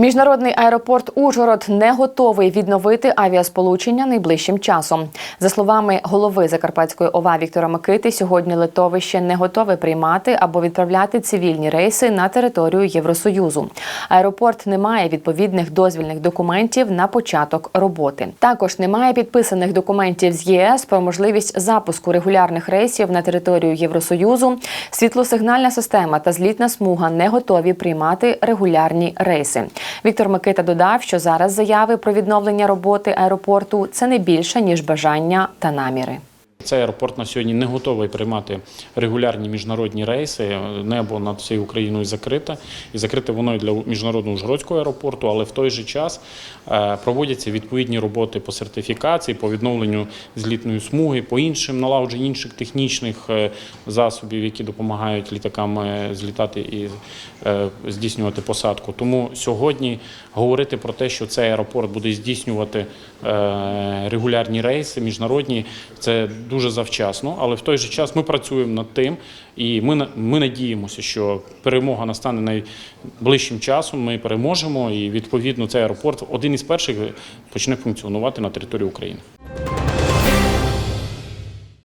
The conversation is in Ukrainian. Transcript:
Міжнародний аеропорт Ужгород не готовий відновити авіасполучення найближчим часом. За словами голови Закарпатської ОВА Віктора Микити, сьогодні литовище не готове приймати або відправляти цивільні рейси на територію Євросоюзу. Аеропорт не має відповідних дозвільних документів на початок роботи. Також немає підписаних документів з ЄС про можливість запуску регулярних рейсів на територію Євросоюзу. Світлосигнальна система та злітна смуга не готові приймати регулярні рейси. Віктор Микита додав, що зараз заяви про відновлення роботи аеропорту це не більше ніж бажання та наміри. Цей аеропорт на сьогодні не готовий приймати регулярні міжнародні рейси. Небо над всією Україною закрите. І закрите воно і для міжнародного Ужгородського аеропорту, але в той же час е, проводяться відповідні роботи по сертифікації, по відновленню злітної смуги, по іншим налагодженню інших технічних е, засобів, які допомагають літакам е, злітати і здійснювати посадку. Тому сьогодні говорити про те, що цей аеропорт буде здійснювати регулярні рейси міжнародні, це дуже завчасно, але в той же час ми працюємо над тим, і ми ми надіємося, що перемога настане найближчим часом. Ми переможемо, і відповідно цей аеропорт один із перших почне функціонувати на території України.